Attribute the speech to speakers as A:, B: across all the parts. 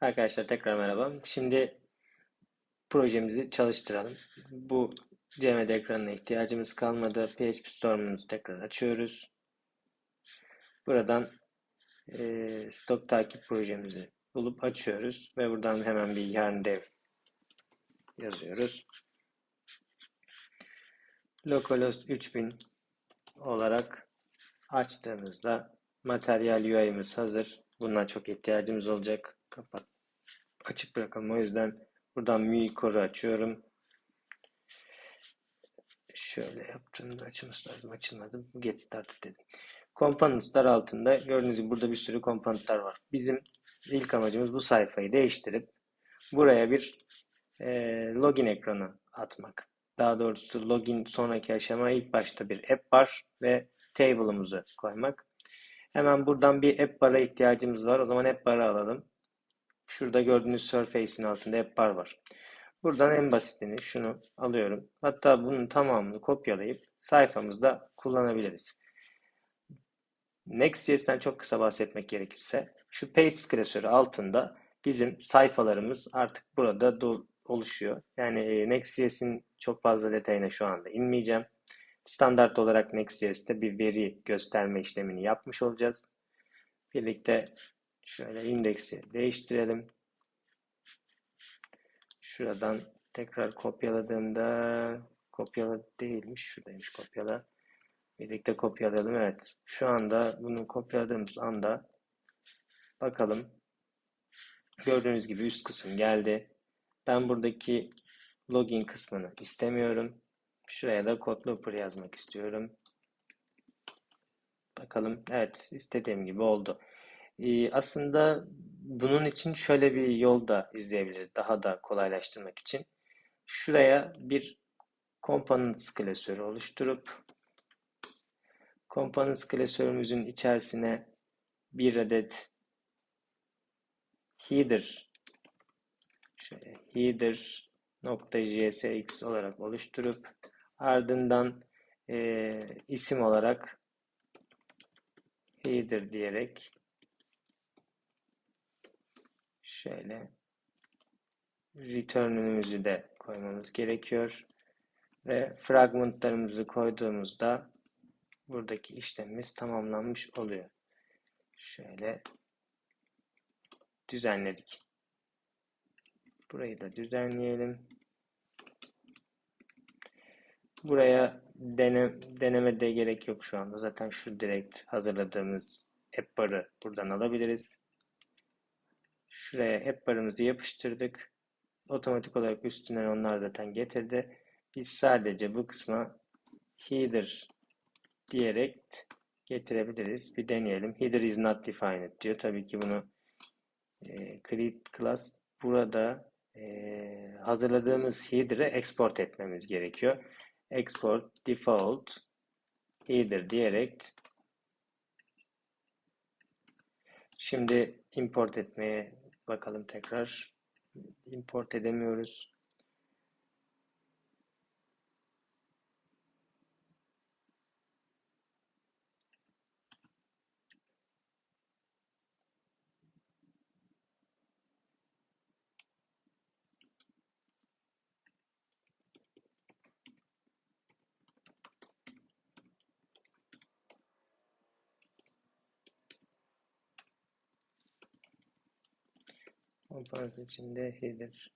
A: Arkadaşlar tekrar merhaba. Şimdi projemizi çalıştıralım. Bu CMD ekranına ihtiyacımız kalmadı. PHP Storm'umuzu tekrar açıyoruz. Buradan e, stok takip projemizi bulup açıyoruz ve buradan hemen bir yarn dev yazıyoruz. Localhost 3000 olarak açtığımızda materyal UI'miz hazır. Bundan çok ihtiyacımız olacak. Kapat. Açık bırakalım. O yüzden buradan MUI Core'u açıyorum. Şöyle yaptığımda açılması lazım. Açılmadı. Get started dedim. Components'lar altında gördüğünüz gibi burada bir sürü komponentler var. Bizim ilk amacımız bu sayfayı değiştirip buraya bir e, login ekranı atmak. Daha doğrusu login sonraki aşama ilk başta bir app bar ve table'ımızı koymak. Hemen buradan bir app bar'a ihtiyacımız var. O zaman app bar'ı alalım. Şurada gördüğünüz Surface'in altında app bar var. Buradan en basitini şunu alıyorum. Hatta bunun tamamını kopyalayıp sayfamızda kullanabiliriz. Next.js'ten çok kısa bahsetmek gerekirse şu page klasörü altında bizim sayfalarımız artık burada oluşuyor. Yani e, Next.js'in çok fazla detayına şu anda inmeyeceğim. Standart olarak Next.js'te bir veri gösterme işlemini yapmış olacağız. Birlikte şöyle indeksi değiştirelim. Şuradan tekrar kopyaladığımda kopyala değilmiş. Şuradaymış kopyala. Birlikte kopyalayalım. Evet. Şu anda bunu kopyaladığımız anda bakalım. Gördüğünüz gibi üst kısım geldi. Ben buradaki login kısmını istemiyorum. Şuraya da Kotlooper yazmak istiyorum. Bakalım. Evet, istediğim gibi oldu. Ee, aslında bunun için şöyle bir yol da izleyebiliriz. Daha da kolaylaştırmak için. Şuraya bir components klasörü oluşturup components klasörümüzün içerisine bir adet header şöyle header .jsx olarak oluşturup ardından e, isim olarak header diyerek şöyle return'ümüzü de koymamız gerekiyor ve fragmentlarımızı koyduğumuzda buradaki işlemimiz tamamlanmış oluyor. Şöyle düzenledik. Burayı da düzenleyelim. Buraya dene, deneme de gerek yok şu anda. Zaten şu direkt hazırladığımız app bar'ı buradan alabiliriz. Şuraya app bar'ımızı yapıştırdık. Otomatik olarak üstünden onlar zaten getirdi. Biz sadece bu kısma header diyerek getirebiliriz. Bir deneyelim. Header is not defined diyor. Tabii ki bunu e, create class burada e, hazırladığımız header'ı export etmemiz gerekiyor export default header diyerek şimdi import etmeye bakalım tekrar. Import edemiyoruz. Komparans içinde header.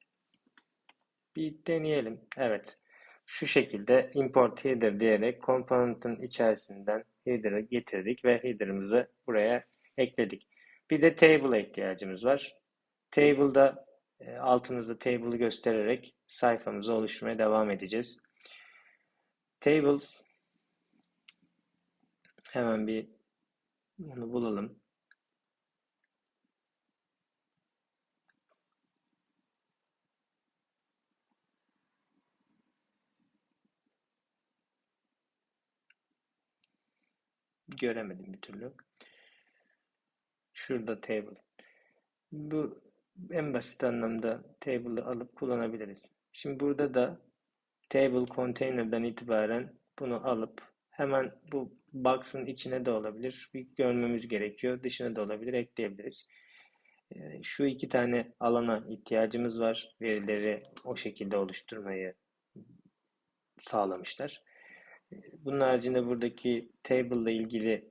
A: Bir deneyelim. Evet. Şu şekilde import header diyerek komponentın içerisinden header'ı getirdik ve header'ımızı buraya ekledik. Bir de table'a ihtiyacımız var. Table'da e, altımızda table'ı göstererek sayfamızı oluşturmaya devam edeceğiz. Table hemen bir onu bulalım. Göremedim bir türlü. Şurada table. Bu en basit anlamda table'ı alıp kullanabiliriz. Şimdi burada da table container'dan itibaren bunu alıp hemen bu box'ın içine de olabilir. Bir görmemiz gerekiyor. Dışına da olabilir. Ekleyebiliriz. E, şu iki tane alana ihtiyacımız var. Verileri o şekilde oluşturmayı sağlamışlar. Bunun haricinde buradaki table ile ilgili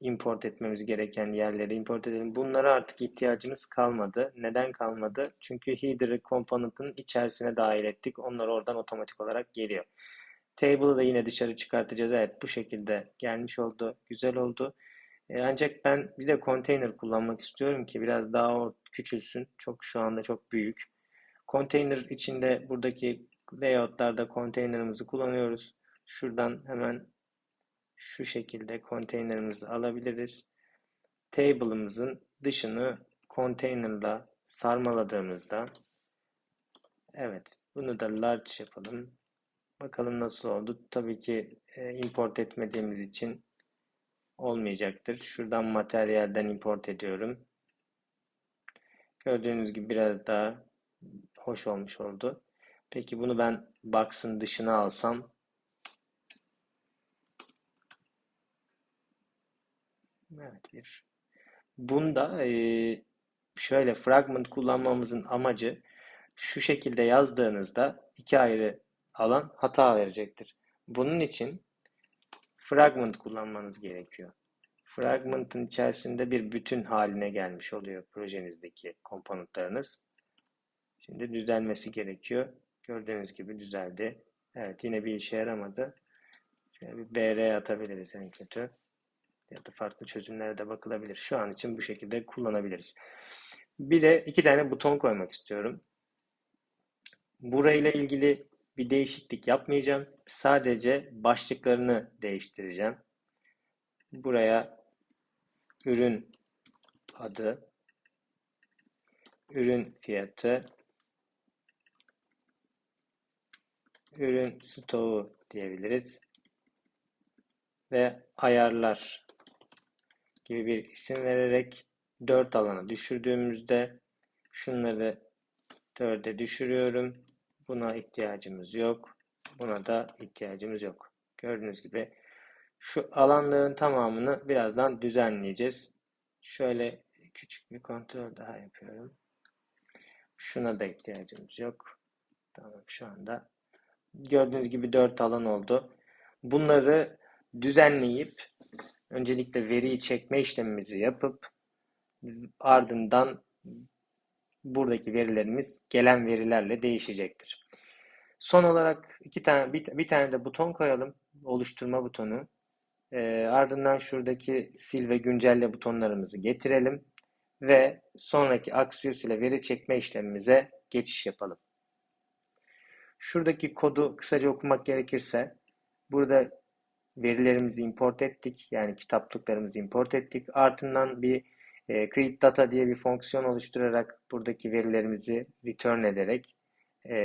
A: import etmemiz gereken yerleri import edelim. Bunlara artık ihtiyacımız kalmadı. Neden kalmadı? Çünkü header'ı component'ın içerisine dahil ettik. Onlar oradan otomatik olarak geliyor. Table'ı da yine dışarı çıkartacağız. Evet bu şekilde gelmiş oldu. Güzel oldu. E, ancak ben bir de container kullanmak istiyorum ki biraz daha küçülsün. Çok şu anda çok büyük. Container içinde buradaki layout'larda container'ımızı kullanıyoruz. Şuradan hemen şu şekilde container'ımızı alabiliriz. Table'ımızın dışını container'la sarmaladığımızda evet bunu da large yapalım. Bakalım nasıl oldu. Tabii ki e, import etmediğimiz için olmayacaktır. Şuradan materyalden import ediyorum. Gördüğünüz gibi biraz daha hoş olmuş oldu. Peki bunu ben box'ın dışına alsam Evet bir. Bunda şöyle fragment kullanmamızın amacı şu şekilde yazdığınızda iki ayrı alan hata verecektir. Bunun için fragment kullanmanız gerekiyor. Fragment'ın içerisinde bir bütün haline gelmiş oluyor projenizdeki komponentleriniz. Şimdi düzelmesi gerekiyor. Gördüğünüz gibi düzeldi. Evet yine bir işe yaramadı. Şöyle bir BR atabiliriz en kötü. Ya da farklı çözümlere de bakılabilir. Şu an için bu şekilde kullanabiliriz. Bir de iki tane buton koymak istiyorum. Burayla ilgili bir değişiklik yapmayacağım. Sadece başlıklarını değiştireceğim. Buraya ürün adı, ürün fiyatı, ürün stoğu diyebiliriz. Ve ayarlar gibi bir isim vererek 4 alana düşürdüğümüzde şunları 4'e düşürüyorum. Buna ihtiyacımız yok. Buna da ihtiyacımız yok. Gördüğünüz gibi şu alanların tamamını birazdan düzenleyeceğiz. Şöyle küçük bir kontrol daha yapıyorum. Şuna da ihtiyacımız yok. Tamam şu anda gördüğünüz gibi 4 alan oldu. Bunları düzenleyip öncelikle veriyi çekme işlemimizi yapıp ardından buradaki verilerimiz gelen verilerle değişecektir. Son olarak iki tane bir, bir tane de buton koyalım. Oluşturma butonu. E, ardından şuradaki sil ve güncelle butonlarımızı getirelim ve sonraki Axios ile veri çekme işlemimize geçiş yapalım. Şuradaki kodu kısaca okumak gerekirse burada verilerimizi import ettik. Yani kitaplıklarımızı import ettik. Ardından bir e, create data diye bir fonksiyon oluşturarak buradaki verilerimizi return ederek e,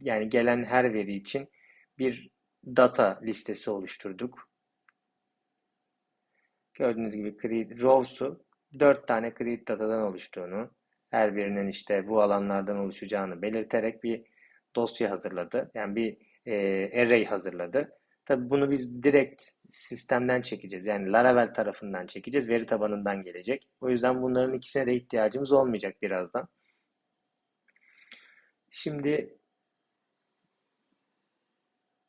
A: yani gelen her veri için bir data listesi oluşturduk. Gördüğünüz gibi create rows'u 4 tane create datadan oluştuğunu, her birinin işte bu alanlardan oluşacağını belirterek bir dosya hazırladı. Yani bir e, array hazırladı. Tabii bunu biz direkt sistemden çekeceğiz. Yani Laravel tarafından çekeceğiz. Veri tabanından gelecek. O yüzden bunların ikisine de ihtiyacımız olmayacak birazdan. Şimdi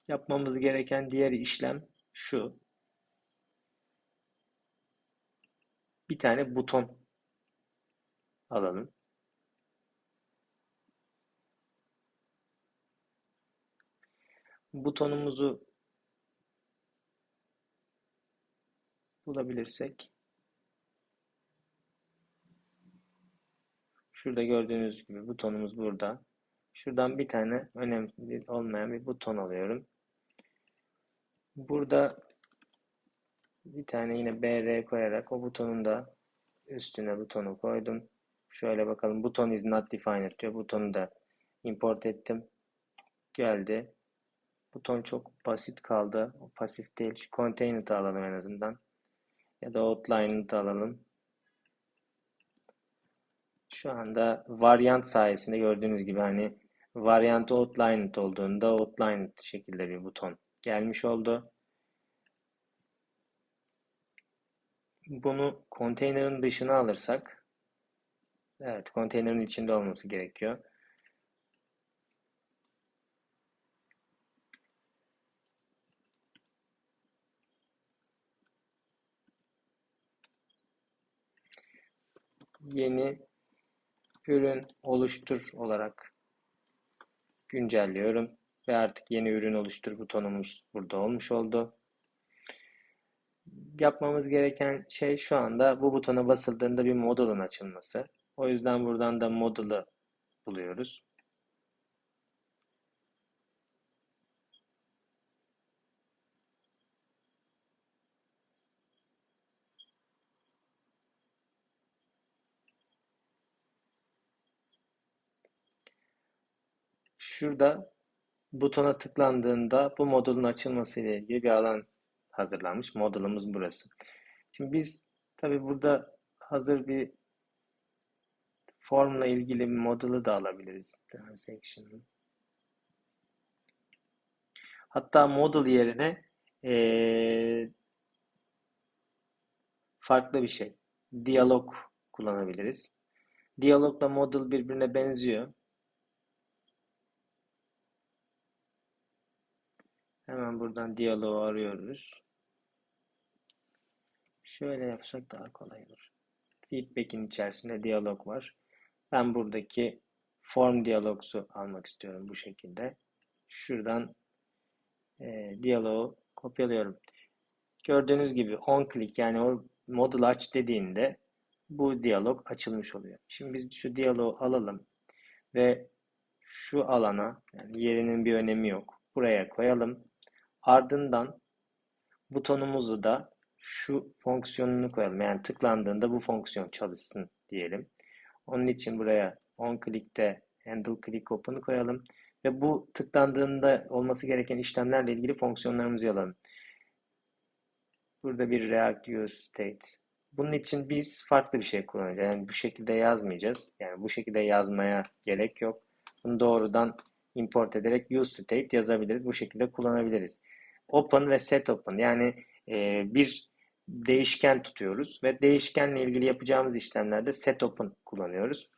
A: yapmamız gereken diğer işlem şu. Bir tane buton alalım. Butonumuzu bulabilirsek şurada gördüğünüz gibi butonumuz burada. Şuradan bir tane önemli olmayan bir buton alıyorum. Burada bir tane yine BR koyarak o butonun da üstüne butonu koydum. Şöyle bakalım buton is not defined diyor. Butonu da import ettim. Geldi. Buton çok basit kaldı. O pasif değil. Şu container alalım en azından. Ya da outline'ı da alalım. Şu anda varyant sayesinde gördüğünüz gibi hani varyant outlined olduğunda outlined şekilde bir buton gelmiş oldu. Bunu konteynerin dışına alırsak Evet, konteynerin içinde olması gerekiyor. Yeni ürün oluştur olarak güncelliyorum ve artık yeni ürün oluştur butonumuz burada olmuş oldu. Yapmamız gereken şey şu anda bu butona basıldığında bir modulun açılması. O yüzden buradan da modulu buluyoruz. Şurada butona tıklandığında bu modulun açılması ile ilgili bir alan hazırlanmış. Modulumuz burası. Şimdi biz tabi burada hazır bir formla ilgili bir modulu da alabiliriz. Transaction. Hatta model yerine ee, farklı bir şey. Diyalog kullanabiliriz. Diyalogla model birbirine benziyor. Hemen buradan diyaloğu arıyoruz. Şöyle yapsak daha kolay olur. Feedback'in içerisinde diyalog var. Ben buradaki form diyalogsu almak istiyorum bu şekilde. Şuradan e, diyaloğu kopyalıyorum. Gördüğünüz gibi on click yani o modül aç dediğinde bu diyalog açılmış oluyor. Şimdi biz şu diyaloğu alalım ve şu alana yani yerinin bir önemi yok. Buraya koyalım. Ardından butonumuzu da şu fonksiyonunu koyalım. Yani tıklandığında bu fonksiyon çalışsın diyelim. Onun için buraya on click'te handle click open'ı koyalım. Ve bu tıklandığında olması gereken işlemlerle ilgili fonksiyonlarımızı yazalım. Burada bir React use state. Bunun için biz farklı bir şey kullanacağız. Yani bu şekilde yazmayacağız. Yani bu şekilde yazmaya gerek yok. Bunu doğrudan import ederek use state yazabiliriz. Bu şekilde kullanabiliriz. Open ve set open yani e, bir değişken tutuyoruz ve değişkenle ilgili yapacağımız işlemlerde set open kullanıyoruz.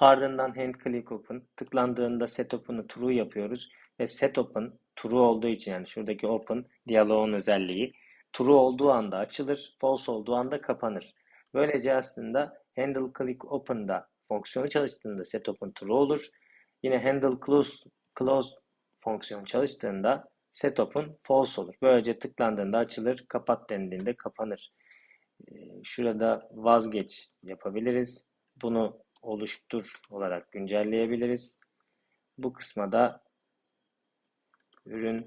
A: Ardından hand click open tıklandığında set open'ı true yapıyoruz ve set open true olduğu için yani şuradaki open diyaloğun özelliği true olduğu anda açılır, false olduğu anda kapanır. Böylece aslında handle click open'da fonksiyonu çalıştığında set open true olur. Yine handle close, close fonksiyonu çalıştığında setup'un false olur. Böylece tıklandığında açılır, kapat dendiğinde kapanır. Ee, şurada vazgeç yapabiliriz. Bunu oluştur olarak güncelleyebiliriz. Bu kısma da ürün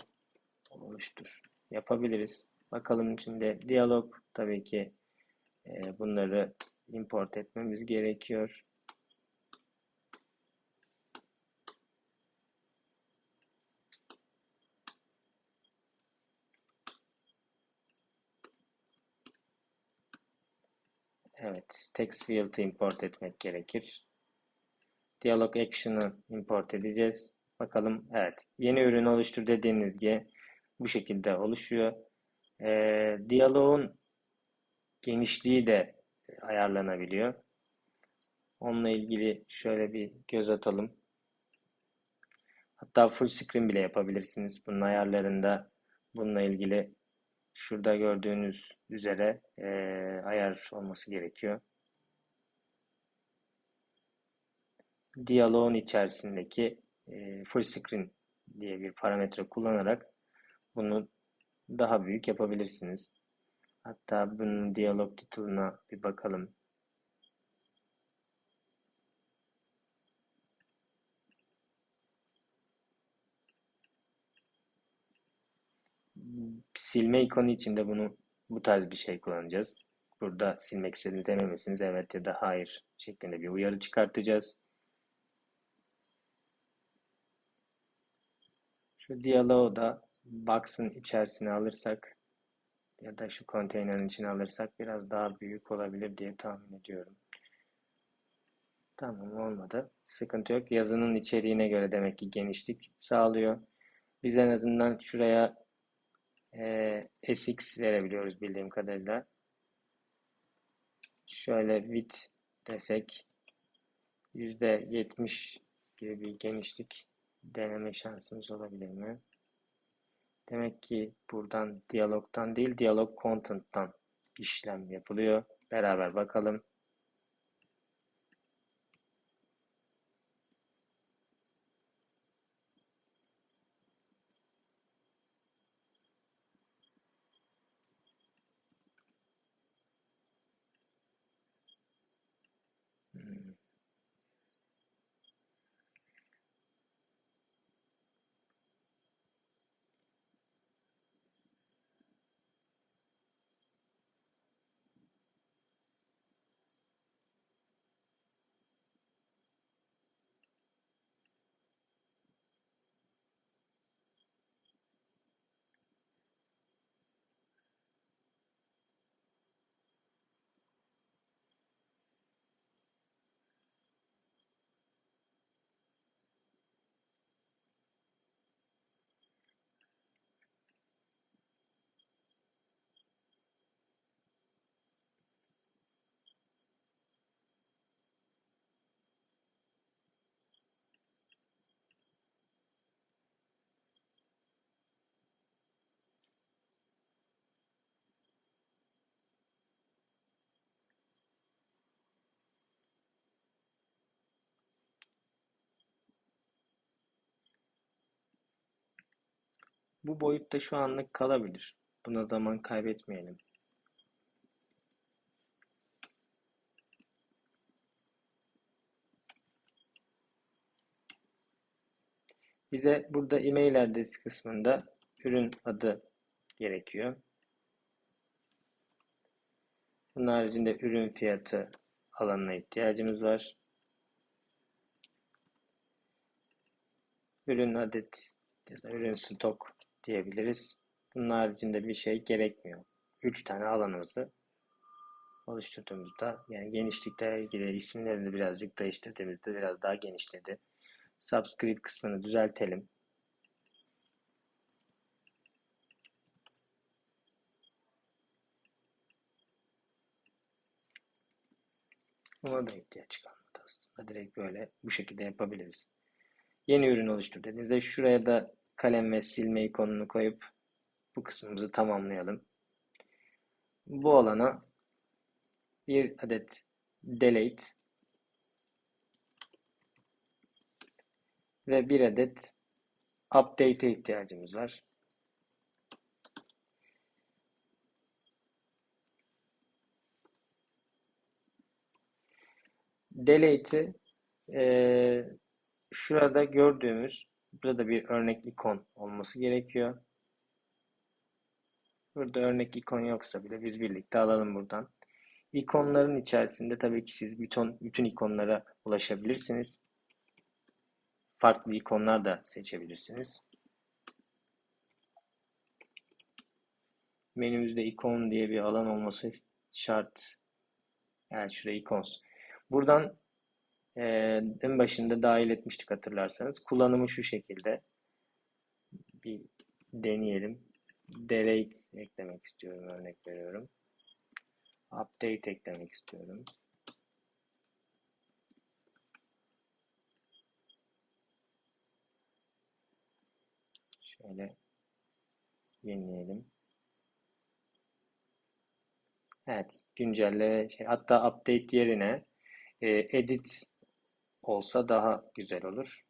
A: oluştur yapabiliriz. Bakalım şimdi diyalog tabii ki e, bunları import etmemiz gerekiyor. Evet, text field'ı import etmek gerekir. Dialog action'ı import edeceğiz. Bakalım, evet. Yeni ürün oluştur dediğinizde bu şekilde oluşuyor. Ee, diyaloğun genişliği de ayarlanabiliyor. Onunla ilgili şöyle bir göz atalım. Hatta full screen bile yapabilirsiniz. Bunun ayarlarında bununla ilgili şurada gördüğünüz üzere e, ayar olması gerekiyor. Diyaloğun içerisindeki e, full screen diye bir parametre kullanarak bunu daha büyük yapabilirsiniz. Hatta bunun diyalog title'ına bir bakalım. Silme ikonu için de bunu bu tarz bir şey kullanacağız. Burada silmek istediğiniz emin misiniz? Evet ya da hayır şeklinde bir uyarı çıkartacağız. Şu diyaloğu da box'ın içerisine alırsak ya da şu konteynerin içine alırsak biraz daha büyük olabilir diye tahmin ediyorum. Tamam olmadı. Sıkıntı yok. Yazının içeriğine göre demek ki genişlik sağlıyor. Biz en azından şuraya e, SX verebiliyoruz bildiğim kadarıyla. Şöyle width desek %70 gibi bir genişlik deneme şansımız olabilir mi? Demek ki buradan diyalogtan değil, diyalog content'tan işlem yapılıyor. Beraber bakalım. Bu boyutta şu anlık kalabilir. Buna zaman kaybetmeyelim. Bize burada e-mail adresi kısmında ürün adı gerekiyor. Bunun haricinde ürün fiyatı alanına ihtiyacımız var. Ürün adet ya da ürün stok diyebiliriz. Bunun haricinde bir şey gerekmiyor. 3 tane alanımızı oluşturduğumuzda yani genişlikle ilgili isimlerini birazcık değiştirdiğimizde biraz daha genişledi. Subscript kısmını düzeltelim. Ona da ihtiyaç kalmadı aslında. Direkt böyle bu şekilde yapabiliriz. Yeni ürün oluştur dediğinizde şuraya da kalem ve silme ikonunu koyup bu kısmımızı tamamlayalım. Bu alana bir adet delete ve bir adet update'e ihtiyacımız var. Delete'i e, şurada gördüğümüz burada bir örnek ikon olması gerekiyor. Burada örnek ikon yoksa bile biz birlikte alalım buradan. İkonların içerisinde tabii ki siz bütün, bütün ikonlara ulaşabilirsiniz. Farklı ikonlar da seçebilirsiniz. Menümüzde ikon diye bir alan olması şart. Yani şuraya ikons. Buradan e, en başında dahil etmiştik hatırlarsanız. Kullanımı şu şekilde. Bir deneyelim. Delete eklemek istiyorum. Örnek veriyorum. Update eklemek istiyorum. Şöyle yenileyelim. Evet, güncelle şey hatta update yerine e, edit olsa daha güzel olur.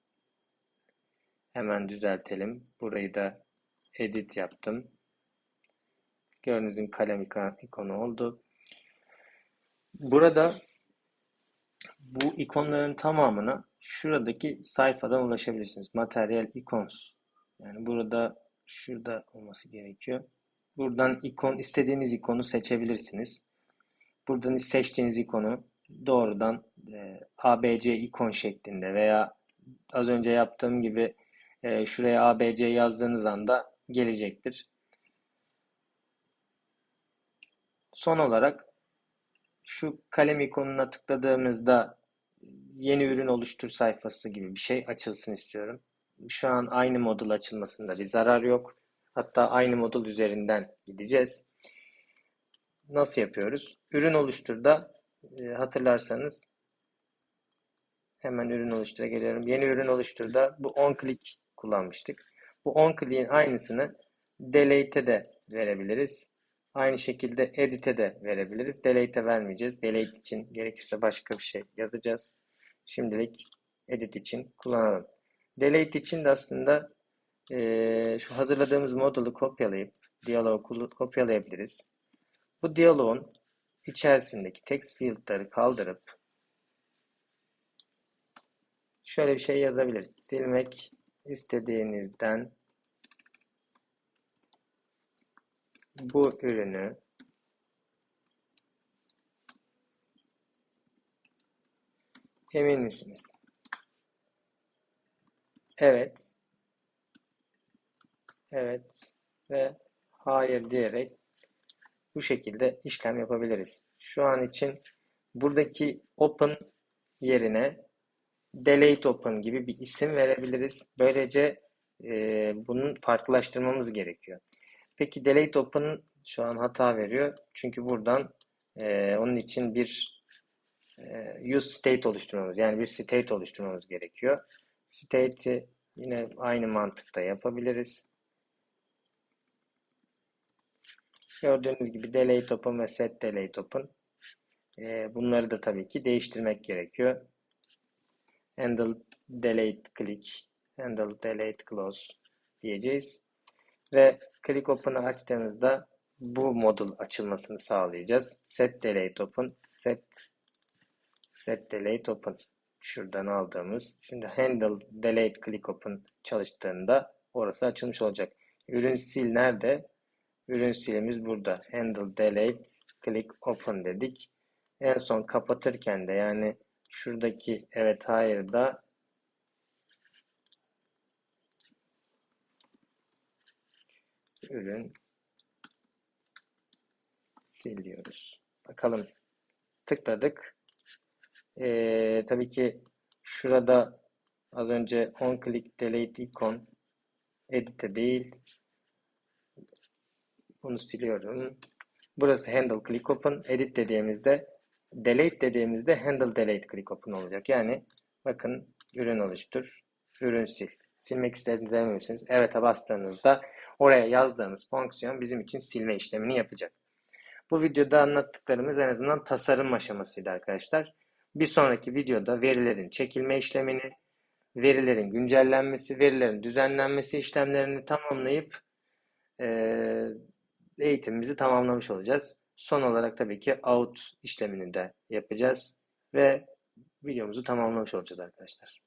A: Hemen düzeltelim. Burayı da edit yaptım. Gördüğünüz gibi kalem ikonu oldu. Burada bu ikonların tamamına şuradaki sayfadan ulaşabilirsiniz. Materyal icons. Yani burada şurada olması gerekiyor. Buradan ikon istediğiniz ikonu seçebilirsiniz. Buradan seçtiğiniz ikonu doğrudan e, ABC ikon şeklinde veya az önce yaptığım gibi e, şuraya ABC yazdığınız anda gelecektir. Son olarak şu kalem ikonuna tıkladığımızda yeni ürün oluştur sayfası gibi bir şey açılsın istiyorum. Şu an aynı modul açılmasında bir zarar yok. Hatta aynı modul üzerinden gideceğiz. Nasıl yapıyoruz? Ürün oluşturda e, hatırlarsanız Hemen ürün oluştura geliyorum. Yeni ürün oluşturda bu on click kullanmıştık. Bu on click'in aynısını delete'e de verebiliriz. Aynı şekilde edit'e de verebiliriz. Delete'e vermeyeceğiz. Delete için gerekirse başka bir şey yazacağız. Şimdilik edit için kullanalım. Delete için de aslında eee, şu hazırladığımız modulu kopyalayıp diyaloğu kopyalayabiliriz. Bu diyaloğun içerisindeki text field'ları kaldırıp şöyle bir şey yazabiliriz. Silmek istediğinizden bu ürünü emin misiniz? Evet. Evet ve hayır diyerek bu şekilde işlem yapabiliriz. Şu an için buradaki open yerine delete open gibi bir isim verebiliriz. Böylece e, bunun farklılaştırmamız gerekiyor. Peki delete open şu an hata veriyor. Çünkü buradan e, onun için bir e, use state oluşturmamız yani bir state oluşturmamız gerekiyor. State'i yine aynı mantıkta yapabiliriz. Gördüğünüz gibi delete open ve set delete open. E, bunları da tabii ki değiştirmek gerekiyor. Handle delete click, handle delete close diyeceğiz. Ve click open'ı açtığımızda bu modul açılmasını sağlayacağız. Set delete open, set set delete open. Şuradan aldığımız. Şimdi handle delete click open çalıştığında orası açılmış olacak. Ürün sil nerede? Ürün silimiz burada. Handle delete click open dedik. En son kapatırken de yani şuradaki evet hayır da ürün sil diyoruz. Bakalım. Tıkladık. Ee, tabii ki şurada az önce on click delete icon edit'e değil. Bunu siliyorum. Burası handle click open. Edit dediğimizde delete dediğimizde handle delete click open olacak. Yani bakın ürün oluştur. Ürün sil. Silmek istediğinizi emin? Evet'e bastığınızda oraya yazdığımız fonksiyon bizim için silme işlemini yapacak. Bu videoda anlattıklarımız en azından tasarım aşamasıydı arkadaşlar. Bir sonraki videoda verilerin çekilme işlemini, verilerin güncellenmesi, verilerin düzenlenmesi işlemlerini tamamlayıp e, eğitimimizi tamamlamış olacağız. Son olarak tabii ki out işlemini de yapacağız ve videomuzu tamamlamış olacağız arkadaşlar.